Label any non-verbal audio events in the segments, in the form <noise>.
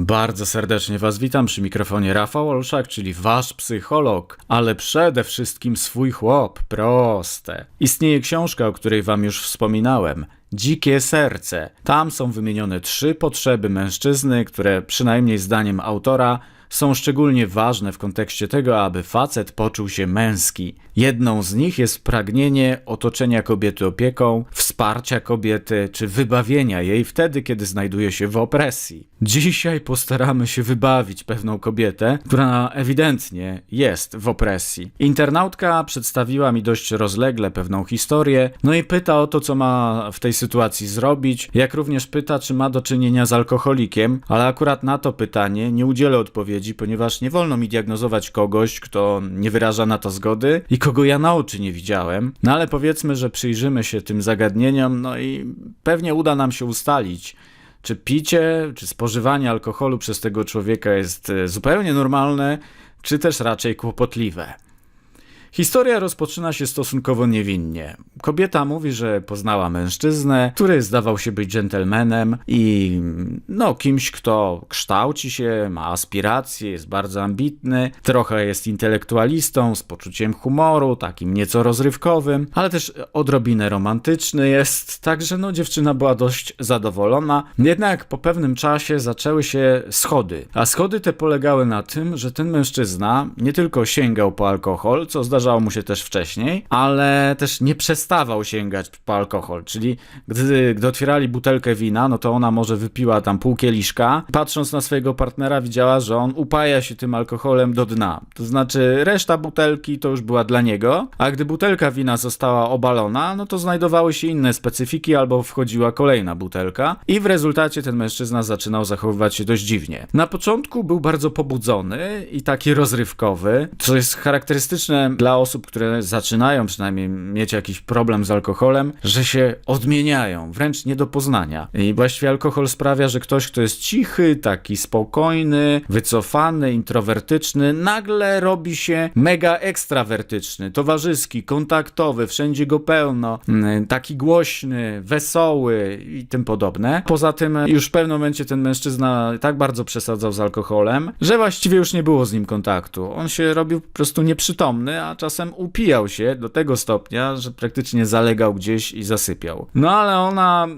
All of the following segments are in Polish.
Bardzo serdecznie Was witam przy mikrofonie Rafał Olszak, czyli Wasz psycholog, ale przede wszystkim swój chłop, proste. Istnieje książka, o której Wam już wspominałem. Dzikie serce. Tam są wymienione trzy potrzeby mężczyzny, które przynajmniej zdaniem autora są szczególnie ważne w kontekście tego, aby facet poczuł się męski. Jedną z nich jest pragnienie otoczenia kobiety opieką, wsparcia kobiety czy wybawienia jej wtedy, kiedy znajduje się w opresji. Dzisiaj postaramy się wybawić pewną kobietę, która ewidentnie jest w opresji. Internautka przedstawiła mi dość rozlegle pewną historię, no i pyta o to, co ma w tej sytuacji zrobić, jak również pyta, czy ma do czynienia z alkoholikiem, ale akurat na to pytanie nie udzielę odpowiedzi, ponieważ nie wolno mi diagnozować kogoś, kto nie wyraża na to zgody i kogo ja na oczy nie widziałem. No ale powiedzmy, że przyjrzymy się tym zagadnieniom, no i pewnie uda nam się ustalić, czy picie, czy spożywanie alkoholu przez tego człowieka jest e, zupełnie normalne, czy też raczej kłopotliwe. Historia rozpoczyna się stosunkowo niewinnie. Kobieta mówi, że poznała mężczyznę, który zdawał się być dżentelmenem i no kimś, kto kształci się, ma aspiracje, jest bardzo ambitny, trochę jest intelektualistą, z poczuciem humoru, takim nieco rozrywkowym, ale też odrobinę romantyczny jest, także no dziewczyna była dość zadowolona. Jednak po pewnym czasie zaczęły się schody, a schody te polegały na tym, że ten mężczyzna nie tylko sięgał po alkohol, co zdarzało mu się też wcześniej, ale też nie przestawał sięgać po alkohol, czyli gdy, gdy otwierali butelkę wina, no to ona może wypiła tam pół kieliszka, patrząc na swojego partnera widziała, że on upaja się tym alkoholem do dna, to znaczy reszta butelki to już była dla niego, a gdy butelka wina została obalona, no to znajdowały się inne specyfiki albo wchodziła kolejna butelka. I w rezultacie ten mężczyzna zaczynał zachowywać się dość dziwnie. Na początku był bardzo pobudzony i taki rozrywkowy, co jest charakterystyczne dla osób, które zaczynają przynajmniej mieć jakiś problem z alkoholem, że się odmieniają, wręcz nie do poznania. I właściwie alkohol sprawia, że ktoś, kto jest cichy, taki spokojny, wycofany, introwertyczny, nagle robi się mega ekstrawertyczny, towarzyski, kontaktowy, wszędzie go pełno, mm, taki głośny, wesoły i tym podobne. Poza tym już w pewnym momencie ten mężczyzna tak bardzo przesadzał z alkoholem, że właściwie już nie było z nim kontaktu. On się robił po prostu nieprzytomny, a czasem upijał się do tego stopnia, że praktycznie zalegał gdzieś i zasypiał. No ale ona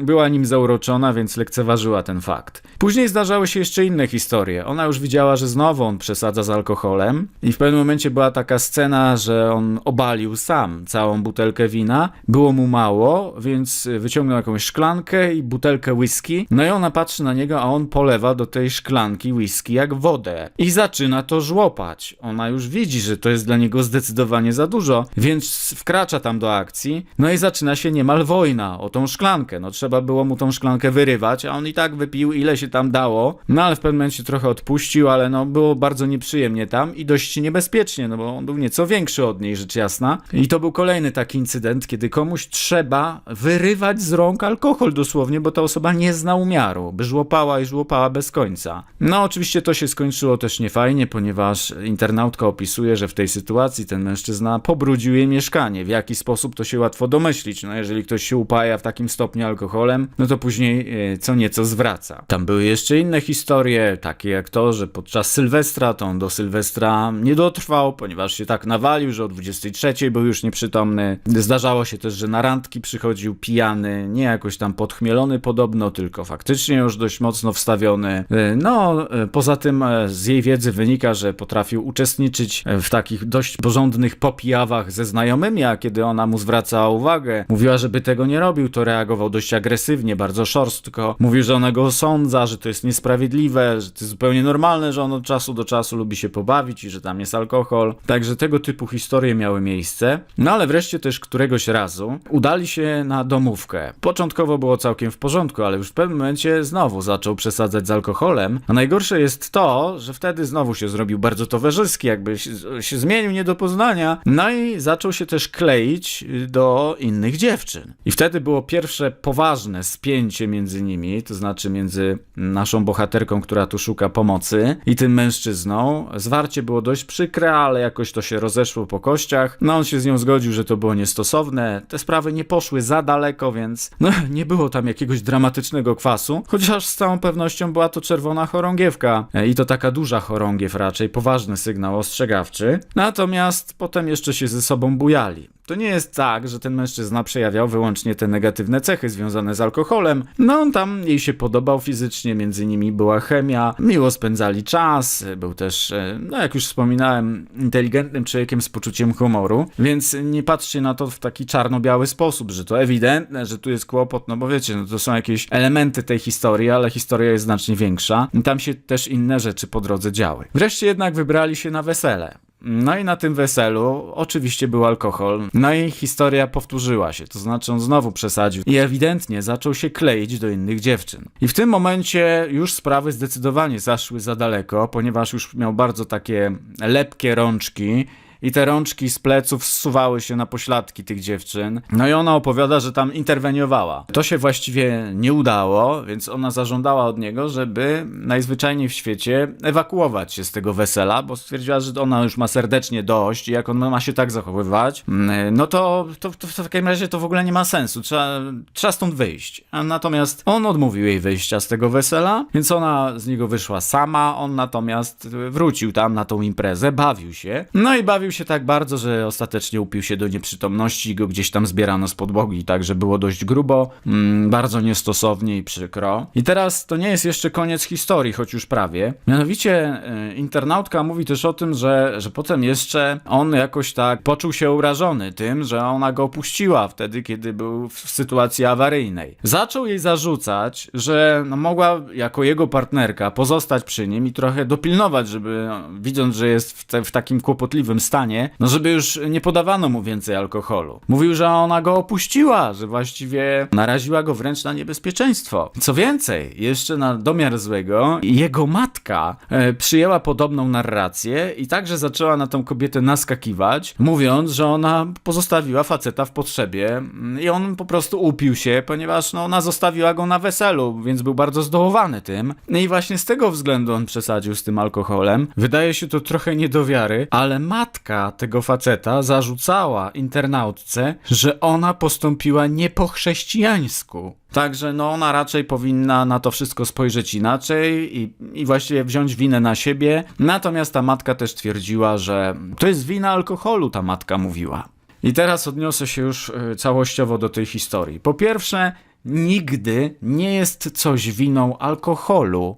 była nim zauroczona, więc lekceważyła ten fakt. Później zdarzały się jeszcze inne historie. Ona już widziała, że znowu on przesadza z alkoholem i w pewnym momencie była taka scena, że on obalił sam całą butelkę wina. Było mu mało, więc wyciągnął jakąś szklankę i butelkę whisky. No i ona patrzy na niego, a on polewa do tej szklanki whisky jak wodę. I zaczyna to żłopać. Ona już widzi, że to jest dla niego zdecydowanie za dużo, więc wkracza tam do akcji. No i zaczyna się niemal wojna o tą szklankę. No trzeba było mu tą szklankę wyrywać, a on i tak wypił ile się tam dało. No ale w pewnym momencie trochę odpuścił, ale no było bardzo nieprzyjemnie tam i dość niebezpiecznie, no bo on był nieco większy od niej, rzecz jasna. I to był kolejny taki incydent, kiedy komuś trzeba wyrywać z rąk alkohol dosłownie, bo ta osoba nie zna umiaru, by żłopała i żłopała bez końca. No oczywiście to się skończyło też niefajnie, ponieważ internautka opisuje, że w tej sytuacji ten mężczyzna pobrudził jej mieszkanie. W jaki sposób to się łatwo domyślić. No jeżeli ktoś się upaja w takim stopniu alkoholem, no to później e, co nieco zwraca. Tam były jeszcze inne historie, takie jak to, że podczas Sylwestra to on do Sylwestra nie dotrwał, ponieważ się tak nawalił, że o 23 był już nieprzytomny. Zdarzało się też, że na randki przychodził pijany, nie jakoś tam podchmielony podobno, tylko faktycznie już dość mocno wstawiony. E, No, e, poza tym z jej wiedzy wynika, że potrafił uczestniczyć w takich dość porządnych popijawach ze znajomymi, a kiedy ona mu zwracała uwagę, mówiła, żeby tego nie robił, to reagował dość agresywnie, bardzo szorstko. Mówił, że ona go osądza, że to jest niesprawiedliwe, że to jest zupełnie normalne, że on od czasu do czasu lubi się pobawić i że tam jest alkohol. Także tego typu historie miały miejsce. No ale wreszcie też któregoś razu udali się na domówkę. Początkowo było całkiem w porządku, ale już w pewnym momencie znowu zaczął przesadzać z alkoholem. A najgorsze jest to, że wtedy znowu się zrobił bardzo towarzyski, jakby się, się zmienił nie do Poznania. No i zaczął się też kleić y, do innych dziewczyn. I wtedy było pierwsze poważne spięcie między nimi, to znaczy między naszą bohaterką, która tu szuka pomocy, i tym mężczyzną. Zwarcie było dość przykre, ale jakoś to się rozeszło po kościach. No on się z nią zgodził, że to było niestosowne. Te sprawy nie poszły za daleko, więc no, <laughs> nie było tam jakiegoś dramatycznego kwasu, chociaż z całą pewnością była to czerwona chorągiewka. E, I to taka duża chorągiew raczej, poważny sygnał ostrzegawczy. Natomiast potem jeszcze się ze sobą bujali. To nie jest tak, że ten mężczyzna przejawiał wyłącznie te negatywne cechy związane z alkoholem. No on tam jej się podobał fizycznie, między nimi była chemia, miło spędzali czas, był też, e, no jak już wspominałem, inteligentnym człowiekiem z poczuciem humoru, więc nie patrzcie na to w taki czarno-biały sposób, że to ewidentne, że tu jest kłopot, no bo wiecie, no to są jakieś elementy tej historii, ale historia jest znacznie większa tam się też inne rzeczy po drodze działy. Wreszcie jednak wybrali się na wesele. No i na tym weselu oczywiście był alkohol. No i historia powtórzyła się, to znaczy on znowu przesadził i ewidentnie zaczął się kleić do innych dziewczyn. I w tym momencie już sprawy zdecydowanie zaszły za daleko, ponieważ już miał bardzo takie lepkie rączki i te rączki z pleców zsuwały się na pośladki tych dziewczyn. No i ona opowiada, że tam interweniowała. To się właściwie nie udało, więc ona zażądała od niego, żeby najzwyczajniej w świecie ewakuować się z tego wesela, bo stwierdziła, że ona już ma serdecznie dość i jak on ma się tak zachowywać, mm, no to, to, to w takim razie to w ogóle nie ma sensu. Trzeba, trzeba stąd wyjść. Natomiast on odmówił jej wyjścia z tego wesela, więc ona z niego wyszła sama, on natomiast wrócił tam na tą imprezę, bawił się. No i bawił się tak bardzo, że ostatecznie upił się do nieprzytomności i go gdzieś tam zbierano z podłogi, także było dość grubo, mm, bardzo niestosownie i przykro. I teraz to nie jest jeszcze koniec historii, choć już prawie. Mianowicie y, internautka mówi też o tym, że, że potem jeszcze on jakoś tak poczuł się urażony tym, że ona go opuściła wtedy, kiedy był w sytuacji awaryjnej. Zaczął jej zarzucać, że no, mogła jako jego partnerka pozostać przy nim i trochę dopilnować, żeby no, widząc, że jest w, te, w takim kłopotliwym stanie, no żeby już nie podawano mu więcej alkoholu. Mówił, że ona go opuściła, że właściwie naraziła go wręcz na niebezpieczeństwo. Co więcej, jeszcze na domiar złego, jego matka e, przyjęła podobną narrację i także zaczęła na tą kobietę naskakiwać, mówiąc, że ona pozostawiła faceta w potrzebie mm, i on po prostu upił się, ponieważ no, ona zostawiła go na weselu, więc był bardzo zdołowany tym. No i właśnie z tego względu on przesadził z tym alkoholem. Wydaje się to trochę nie do wiary, ale matka tego faceta zarzucała internautce, że ona postąpiła nie po chrześcijańsku. Także no ona raczej powinna na to wszystko spojrzeć inaczej i, i właściwie wziąć winę na siebie. Natomiast ta matka też twierdziła, że to jest wina alkoholu, ta matka mówiła. I teraz odniosę się już y, całościowo do tej historii. Po pierwsze, nigdy nie jest coś winą alkoholu.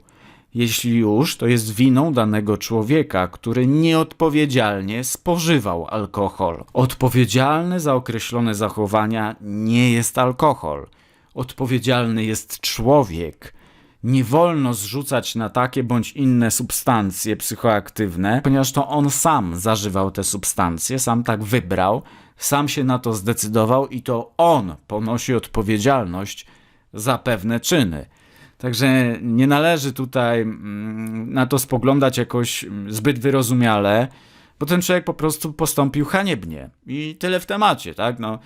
Jeśli już, to jest winą danego człowieka, który nieodpowiedzialnie spożywał alkohol. Odpowiedzialny za określone zachowania nie jest alkohol. Odpowiedzialny jest człowiek. Nie wolno zrzucać na takie bądź inne substancje psychoaktywne, ponieważ to on sam zażywał te substancje, sam tak wybrał, sam się na to zdecydował i to on ponosi odpowiedzialność za pewne czyny. Także nie należy tutaj mm, na to spoglądać jakoś mm, zbyt wyrozumiale, bo ten człowiek po prostu postąpił haniebnie. I tyle w temacie, tak? No,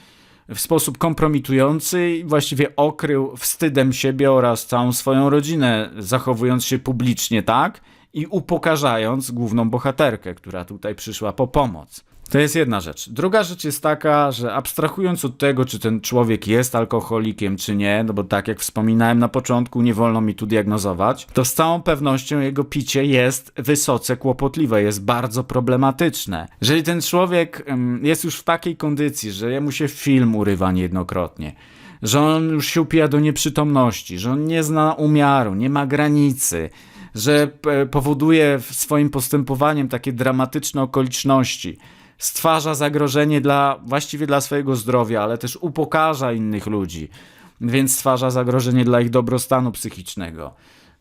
w sposób kompromitujący właściwie okrył wstydem siebie oraz całą swoją rodzinę, zachowując się publicznie tak i upokarzając główną bohaterkę, która tutaj przyszła po pomoc. To jest jedna rzecz. Druga rzecz jest taka, że abstrahując od tego, czy ten człowiek jest alkoholikiem, czy nie, no bo tak jak wspominałem na początku, nie wolno mi tu diagnozować, to z całą pewnością jego picie jest wysoce kłopotliwe, jest bardzo problematyczne. Jeżeli ten człowiek jest już w takiej kondycji, że jemu się film urywa niejednokrotnie, że on już się upija do nieprzytomności, że on nie zna umiaru, nie ma granicy, że powoduje swoim postępowaniem takie dramatyczne okoliczności, stwarza zagrożenie dla, właściwie dla swojego zdrowia, ale też upokarza innych ludzi, więc stwarza zagrożenie dla ich dobrostanu psychicznego.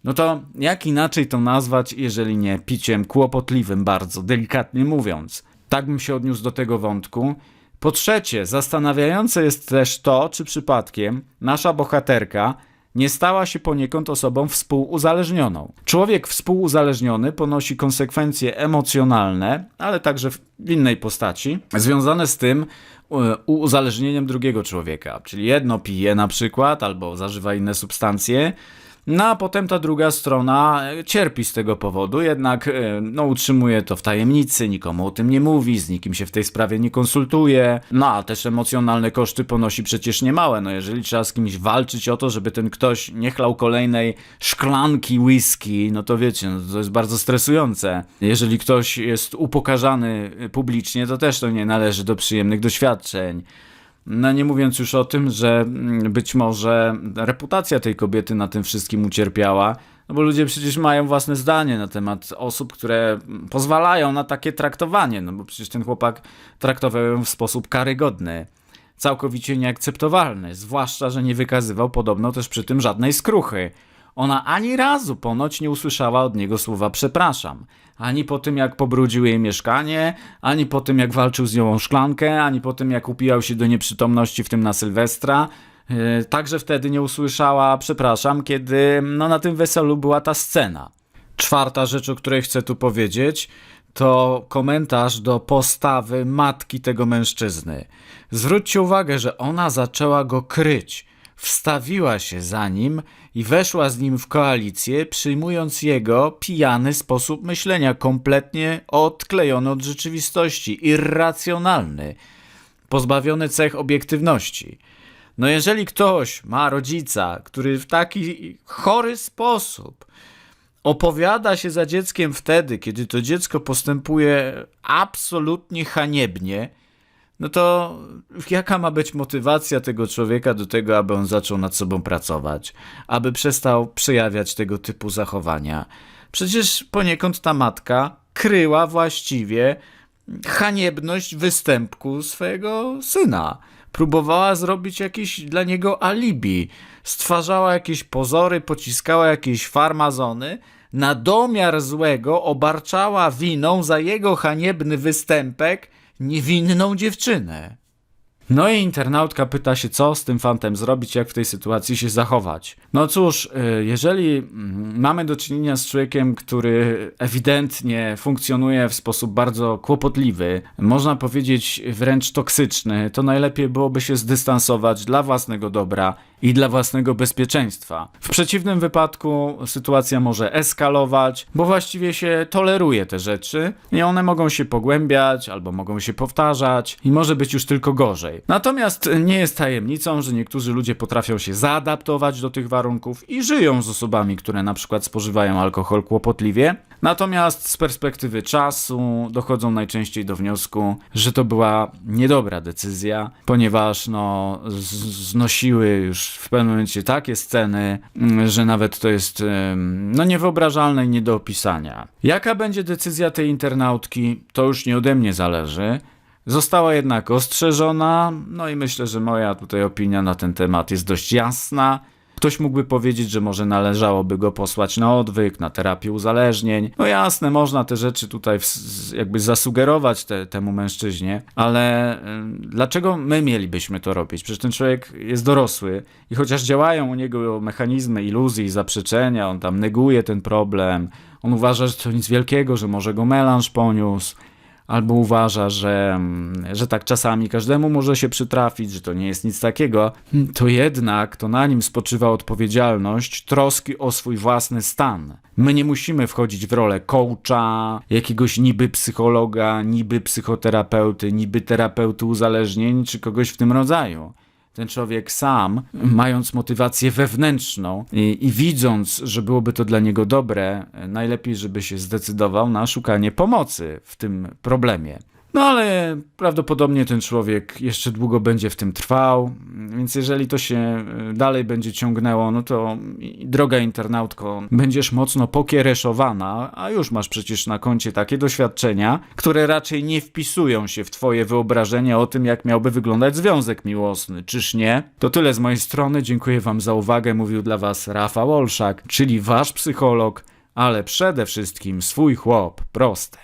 No to jak inaczej to nazwać, jeżeli nie piciem kłopotliwym, bardzo delikatnie mówiąc? Tak bym się odniósł do tego wątku. Po trzecie, zastanawiające jest też to, czy przypadkiem nasza bohaterka nie stała się poniekąd osobą współuzależnioną. Człowiek współuzależniony ponosi konsekwencje emocjonalne, ale także w innej postaci, związane z tym e, uzależnieniem drugiego człowieka. Czyli jedno pije na przykład, albo zażywa inne substancje, no a potem ta druga strona e, cierpi z tego powodu, jednak e, no, utrzymuje to w tajemnicy, nikomu o tym nie mówi, z nikim się w tej sprawie nie konsultuje. No a też emocjonalne koszty ponosi przecież niemałe. No jeżeli trzeba z kimś walczyć o to, żeby ten ktoś nie chlał kolejnej szklanki whisky, no to wiecie, no to jest bardzo stresujące. Jeżeli ktoś jest upokarzany publicznie, to też to nie należy do przyjemnych doświadczeń. No nie mówiąc już o tym, że mm, być może reputacja tej kobiety na tym wszystkim ucierpiała, no bo ludzie przecież mają własne zdanie na temat osób, które pozwalają na takie traktowanie, no bo przecież ten chłopak traktował ją w sposób karygodny, całkowicie nieakceptowalny, zwłaszcza, że nie wykazywał podobno też przy tym żadnej skruchy. Ona ani razu ponoć nie usłyszała od niego słowa przepraszam. Ani po tym, jak pobrudził jej mieszkanie, ani po tym, jak walczył z nią o szklankę, ani po tym, jak upijał się do nieprzytomności, w tym na Sylwestra. Yy, także wtedy nie usłyszała przepraszam, kiedy no, na tym weselu była ta scena. Czwarta rzecz, o której chcę tu powiedzieć, to komentarz do postawy matki tego mężczyzny. Zwróćcie uwagę, że ona zaczęła go kryć wstawiła się za nim i weszła z nim w koalicję, przyjmując jego pijany sposób myślenia, kompletnie odklejony od rzeczywistości, irracjonalny, pozbawiony cech obiektywności. No jeżeli ktoś ma rodzica, który w taki chory sposób opowiada się za dzieckiem wtedy, kiedy to dziecko postępuje absolutnie haniebnie, no to jaka ma być motywacja tego człowieka do tego, aby on zaczął nad sobą pracować, aby przestał przejawiać tego typu zachowania? Przecież poniekąd ta matka kryła właściwie haniebność występku swojego syna. Próbowała zrobić jakieś dla niego alibi, stwarzała jakieś pozory, pociskała jakieś farmazony, na domiar złego obarczała winą za jego haniebny występek niewinną dziewczynę. No i internautka pyta się, co z tym fantem zrobić, jak w tej sytuacji się zachować. No cóż, y, jeżeli mm, mamy do czynienia z człowiekiem, który ewidentnie funkcjonuje w sposób bardzo kłopotliwy, można powiedzieć wręcz toksyczny, to najlepiej byłoby się zdystansować dla własnego dobra i dla własnego bezpieczeństwa. W przeciwnym wypadku sytuacja może eskalować, bo właściwie się toleruje te rzeczy i one mogą się pogłębiać albo mogą się powtarzać i może być już tylko gorzej. Natomiast nie jest tajemnicą, że niektórzy ludzie potrafią się zaadaptować do tych warunków i żyją z osobami, które na przykład spożywają alkohol kłopotliwie. Natomiast z perspektywy czasu dochodzą najczęściej do wniosku, że to była niedobra decyzja, ponieważ no, znosiły już w pewnym momencie takie sceny, że nawet to jest no, niewyobrażalne i nie do opisania. Jaka będzie decyzja tej internautki, to już nie ode mnie zależy. Została jednak ostrzeżona, no i myślę, że moja tutaj opinia na ten temat jest dość jasna. Ktoś mógłby powiedzieć, że może należałoby go posłać na odwyk, na terapię uzależnień. No jasne, można te rzeczy tutaj jakby zasugerować te, temu mężczyźnie, ale dlaczego my mielibyśmy to robić? Przecież ten człowiek jest dorosły i chociaż działają u niego mechanizmy iluzji zaprzeczenia, on tam neguje ten problem, on uważa, że to nic wielkiego, że może go melanż poniósł, albo uważa, że, że tak czasami każdemu może się przytrafić, że to nie jest nic takiego, to jednak to na nim spoczywa odpowiedzialność troski o swój własny stan. My nie musimy wchodzić w rolę coacha, jakiegoś niby psychologa, niby psychoterapeuty, niby terapeuty uzależnień, czy kogoś w tym rodzaju ten człowiek sam, mając motywację wewnętrzną i, i, widząc, że byłoby to dla niego dobre, najlepiej, żeby się zdecydował na szukanie pomocy w tym problemie. No ale prawdopodobnie ten człowiek jeszcze długo będzie w tym trwał, więc jeżeli to się e, dalej będzie ciągnęło, no to droga internautko, będziesz mocno pokiereszowana, a już masz przecież na koncie takie doświadczenia, które raczej nie wpisują się w twoje wyobrażenie o tym, jak miałby wyglądać związek miłosny, czyż nie? To tyle z mojej strony, dziękuję wam za uwagę, mówił dla was Rafał Olszak, czyli wasz psycholog, ale przede wszystkim swój chłop, proste.